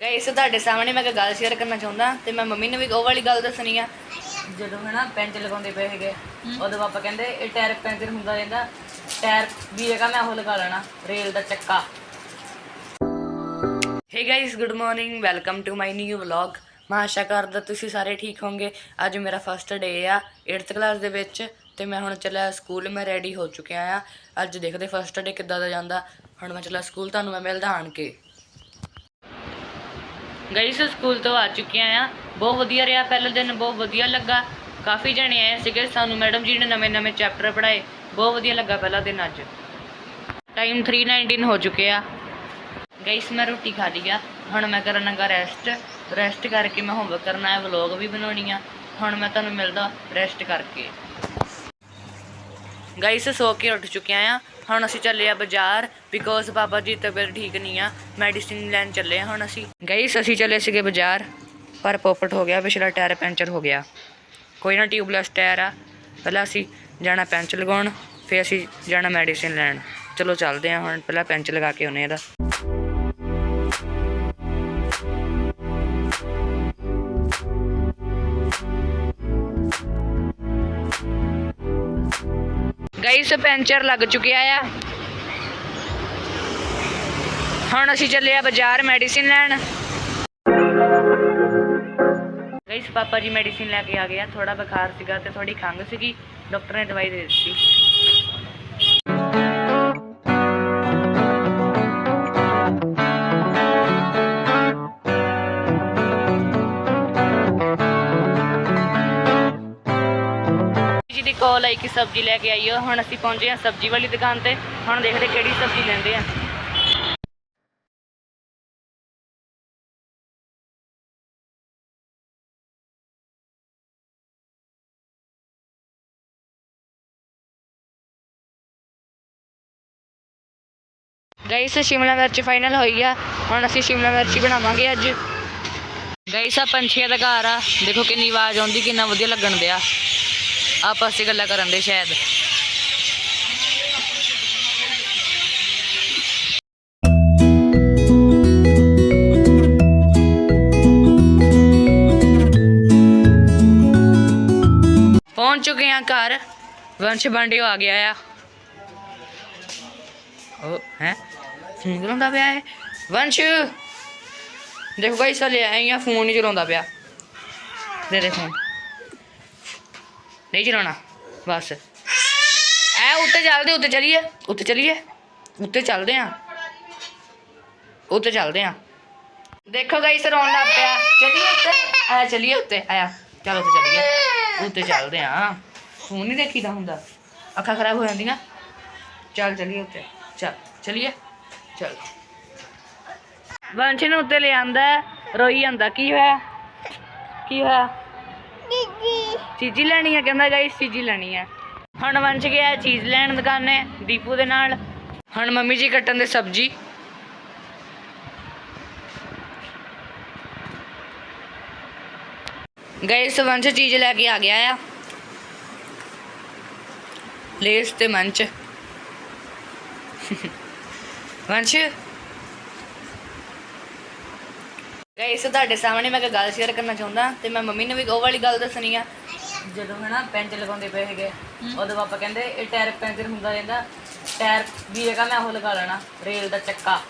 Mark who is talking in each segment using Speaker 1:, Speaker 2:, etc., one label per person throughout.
Speaker 1: Guys ਤੁਹਾਡੇ ਸਾਹਮਣੇ ਮੈਂ ਇੱਕ ਗੱਲ ਸ਼ੇਅਰ ਕਰਨਾ ਚਾਹੁੰਦਾ ਤੇ ਮੈਂ ਮੰਮੀ ਨੂੰ ਵੀ ਉਹ ਵਾਲੀ ਗੱਲ ਦੱਸਣੀ ਆ। ਜਦੋਂ ਹਨਾ ਪੈਂਚ ਲਗਾਉਂਦੇ ਪਏ ਹੈਗੇ ਉਦੋਂ ਪਾਪਾ ਕਹਿੰਦੇ ਇਹ ਟਾਇਰ ਪੈਂਚਰ ਹੁੰਦਾ ਰਹਿੰਦਾ ਟਾਇਰ ਦੀ ਜਗ੍ਹਾ ਮੈਂ ਉਹ ਲਗਾ ਲੈਣਾ ਰੇਲ ਦਾ ਚੱਕਾ। Hey guys good morning welcome to my new vlog ਮੈਂ ਆਸ਼ਾ ਕਰਦਾ ਤੁਸੀਂ ਸਾਰੇ ਠੀਕ ਹੋਵੋਗੇ। ਅੱਜ ਮੇਰਾ ਫਸਟ ਡੇ ਆ 8th ਕਲਾਸ ਦੇ ਵਿੱਚ ਤੇ ਮੈਂ ਹੁਣ ਚੱਲਿਆ ਸਕੂਲ ਮੈਂ ਰੈਡੀ ਹੋ ਚੁੱਕਿਆ ਆ। ਅੱਜ ਦੇਖਦੇ ਫਸਟ ਡੇ ਕਿੱਦਾਂ ਦਾ ਜਾਂਦਾ। ਹੁਣ ਮੈਂ ਚੱਲਿਆ ਸਕੂਲ ਤੁਹਾਨੂੰ ਮੈਂ ਮਿਲਦਾ ਆਣ ਕੇ। ਗਾਇਸ ਸਕੂਲ ਤੋਂ ਆ ਚੁੱਕਿਆ ਆ। ਬਹੁਤ ਵਧੀਆ ਰਿਹਾ ਪਹਿਲੇ ਦਿਨ, ਬਹੁਤ ਵਧੀਆ ਲੱਗਾ। ਕਾਫੀ ਜਣੇ ਆਏ ਸੀਗੇ, ਸਾਨੂੰ ਮੈਡਮ ਜੀ ਨੇ ਨਵੇਂ ਨਵੇਂ ਚੈਪਟਰ ਪੜਾਏ ਬਹੁਤ ਵਧੀਆ ਲੱਗਾ ਪਹਿਲਾ ਦਿਨ ਅੱਜ। ਟਾਈਮ 319 ਹੋ ਚੁੱਕਿਆ ਗਾਇਸ, ਮੈਂ ਰੋਟੀ ਖਾ ਲਈ ਆ। ਹੁਣ ਮੈਂ ਕਰਨਾਗਾ ਰੈਸਟ ਰੈਸਟ ਕਰਕੇ ਮੈਂ ਹੋਮਵਰਕ ਕਰਨਾ ਹੈ ਵਲੌਗ ਵੀ ਬਣਾਉਣੀ ਆ। ਹੁਣ ਮੈਂ ਤੁਹਾਨੂੰ ਮਿਲਦਾ ਰੈਸਟ ਕਰਕੇ। ਗਾਇਸ, ਸੋ ਕੇ ਉੱਠ ਚੁੱਕਿਆ ਆ। ਹੁਣ ਅਸੀਂ ਚੱਲੇ ਆ ਬਾਜ਼ਾਰ ਬਿਕੋਜ਼ ਬਾਬਾ ਜੀ ਤਬੀਅਤ ਠੀਕ ਨਹੀਂ ਆ ਮੈਡੀਸਿਨ ਲੈਣ ਚੱਲੇ ਆ ਹੁਣ ਅਸੀਂ। ਗਈ ਅਸੀਂ ਚੱਲੇ ਸੀਗੇ ਬਾਜ਼ਾਰ, ਪਰ ਪੋਪਟ ਹੋ ਗਿਆ, ਪਿਛਲਾ ਟਾਇਰ ਪੈਂਚਰ ਹੋ ਗਿਆ। ਕੋਈ ਨਾ ਟਿਊਬਲੈਸ ਟਾਇਰ ਆ, ਪਹਿਲਾਂ ਅਸੀਂ ਜਾਣਾ ਪੈਂਚ ਲਗਾਉਣ, ਫਿਰ ਅਸੀਂ ਜਾਣਾ ਮੈਡੀਸਿਨ ਲੈਣ। ਚਲੋ ਚੱਲਦੇ ਆ ਹੁਣ, ਪਹਿਲਾਂ ਪੈਂਚ ਲਗਾ ਕੇ ਆਉਨੇ ਇਹਦਾ। ਗਾਈਸ ਪੈਂਚਰ ਲੱਗ ਚੁੱਕਿਆ ਆ। ਹੁਣ ਅਸੀਂ ਚੱਲੇ ਆ ਬਾਜ਼ਾਰ ਮੈਡੀਸਿਨ ਲੈਣ। ਗਾਈਸ ਪਾਪਾ ਜੀ ਮੈਡੀਸਿਨ ਲੈ ਕੇ ਆ ਗਿਆ ਥੋੜਾ ਬੁਖਾਰ ਸੀਗਾ ਤੇ ਥੋੜੀ ਖੰਘ ਸੀਗੀ। ਡਾਕਟਰ ਨੇ ਦਵਾਈ ਦੇ ਦਿੱਤੀ। ਜੀ ਦੀ ਆਈ ਕਿ ਸਬਜ਼ੀ ਲੈ ਕੇ ਆਈਓ। ਹੁਣ ਅਸੀਂ ਪਹੁੰਚੇ ਹਾਂ ਸਬਜ਼ੀ ਵਾਲੀ ਦੁਕਾਨ ਤੇ। ਹੁਣ ਦੇਖਦੇ ਕਿਹੜੀ ਸਬਜ਼ੀ ਲੈਂਦੇ ਆ। ਗਾਈਸ ਸ਼ਿਮਲਾ ਮਿਰਚ ਫਾਈਨਲ ਹੋਈ ਆ। ਹੁਣ ਅਸੀਂ ਸ਼ਿਮਲਾ ਮਿਰਚ ਬਣਾਵਾਂਗੇ ਅੱਜ। ਗਾਈਸ ਆ ਪੰਛੀਆਂ ਦਾ ਘਰ ਆ। ਦੇਖੋ ਕਿੰਨੀ ਆਵਾਜ਼ ਆਉਂਦੀ, ਕਿੰਨਾ ਵਧੀਆ ਲੱਗਣ ਦਿਆ। ਆਪਸ ਵਿੱਚ ਗੱਲਾਂ ਕਰਨ ਦੇ ਸ਼ਾਇਦ। ਪਹੁੰਚ ਚੁੱਕੇ ਹਾਂ ਘਰ। ਵੰਸ਼ ਬਾਂਡਿਓ ਆ ਗਿਆ ਆ। ਉਹ ਹੈ? ਫੋਨ ਚਲਾਉਂਦਾ ਪਿਆ ਹੈ ਵੰਸ਼! ਦੇਖੋ ਗਾਈਸ ਹਲੇ ਆਏ ਆ, ਫੋਨ ਨਹੀਂ ਚਲਾਉਂਦਾ ਪਿਆ। ਦੇ ਦੇ ਫੋਨ। ਨਹੀਂ ਚਲਾਉਣਾ, ਬਸ। ਐ ਉੱਤੇ ਚੱਲਦੇ, ਉੱਤੇ ਚਲੀਏ ਉੱਤੇ ਚਲੀਏ, ਉੱਤੇ ਚੱਲਦੇ ਆ। ਉੱਤੇ ਚੱਲਦੇ ਆ। ਦੇਖੋ ਗਾਈਸ ਰੋਣ ਲੱਗ ਪਿਆ। ਚਲੀਏ ਉੱਤੇ? ਆ ਚਲੀਏ ਉੱਤੇ ਆਇਆ ਚਲੋ ਉੱਤੇ ਚਲੀਏ। ਉੱਤੇ ਚੱਲਦੇ ਆ। ਫੋਨ ਨਹੀਂ ਦੇਖੀਦਾ ਹੁੰਦਾ। ਅੱਖਾਂ ਖਰਾਬ ਹੋ ਜਾਂਦੀਆਂ। ਚੱਲ ਚਲੀਏ ਉੱਤੇ। ਚੱਲ, ਚਲੀਏ। ਚੱਲ। ਵੰਸ਼ ਨੂੰ ਉੱਤੇ ਲੈ ਰੋਈ ਜਾਂਦਾ। ਕੀ ਹੋਇਆ? ਕੀ ਹੋਇਆ? ਚੀਜ਼ੀ ਲੈਣੀ ਹੈ ਕਹਿੰਦਾ ਗਾਈਸ ਚੀਜ਼ੀ ਲੈਣੀ ਹੈ ਹੁਣ ਵੰਸ਼ ਗਿਆ ਚੀਜ਼ ਲੈਣ ਦੁਕਾਨੇ, ਦੀਪੂ ਦੇ ਨਾਲ। ਹੁਣ ਮੰਮੀ ਜੀ ਕੱਟਣ ਦੇ ਸਬਜ਼ੀ। ਗਾਈਸ ਵੰਸ਼ ਚੀਜ਼ ਲੈ ਕੇ ਆ ਗਿਆ ਆ। ਲੇਸ ਤੇ ਮੰਚ। ਵੰਸ਼ ਗਾਇਸ ਤੁਹਾਡੇ ਸਾਹਮਣੇ ਮੈਂ ਇੱਕ ਗੱਲ ਸ਼ੇਅਰ ਕਰਨਾ ਚਾਹੁੰਦਾ ਤੇ ਮੈਂ ਮੰਮੀ ਨੂੰ ਵੀ ਉਹ ਵਾਲੀ ਗੱਲ ਦੱਸਣੀ ਆ। ਜਦੋਂ ਹਨਾ ਪੈਂਚ ਲਗਾਉਂਦੇ ਪਏ ਹੈਗੇ ਉਦੋਂ ਪਾਪਾ ਕਹਿੰਦੇ ਇਹ ਟਾਇਰ ਪੈਂਚਰ ਹੁੰਦਾ ਰਹਿੰਦਾ ਟਾਇਰ ਦੀ ਜਗ੍ਹਾ ਮੈਂ ਉਹ ਲਗਾ ਲੈਣਾ ਰੇਲ ਦਾ ਚੱਕਾ।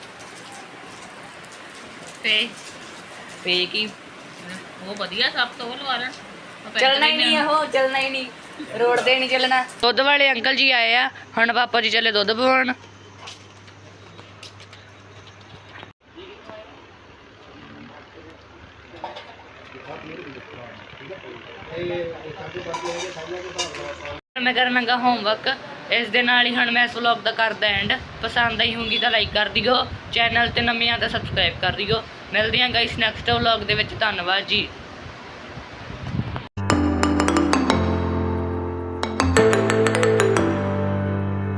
Speaker 2: ਤੇ
Speaker 1: ਫੇ ਕੀ?
Speaker 2: ਉਹ ਵਧੀਆ ਸਭ ਤੋਂ ਉਹ ਲਵਾ ਲੈਣ।
Speaker 1: ਚੱਲਣਾ ਹੀ ਨਹੀਂ ਉਹ ਚੱਲਣਾ ਹੀ ਨਹੀਂ। ਰੋਡ ਤੇ ਨਹੀਂ ਚੱਲਣਾ। ਦੁੱਧ ਵਾਲੇ ਅੰਕਲ ਜੀ ਆਏ ਆ ਹੁਣ ਪਾਪਾ ਜੀ ਚੱਲੇ ਦੁੱਧ ਪਵਾਉਣ। ਮੈਂ ਕਰਨਾਗਾ ਹੋਮਵਰਕ ਇਸ ਦੇ ਨਾਲ ਹੀ ਹੁਣ ਮੈਂ ਇਸ ਵਲੌਗ ਦਾ ਕਰਦਾ ਐਂਡ ਪਸੰਦ ਆਈ ਹੋਊਗੀ ਤਾਂ ਲਾਈਕ ਕਰ ਦਿਓ। ਚੈਨਲ ਤੇ ਨਵੀਆਂ ਤਾਂ ਸਬਸਕ੍ਰਾਈਬ ਕਰ ਦਿਓ। ਮਿਲਦੇ ਹਾਂ ਗਾਇਸ ਨੈਕਸਟ ਵਲੌਗ ਦੇ ਵਿੱਚ। ਧੰਨਵਾਦ ਜੀ।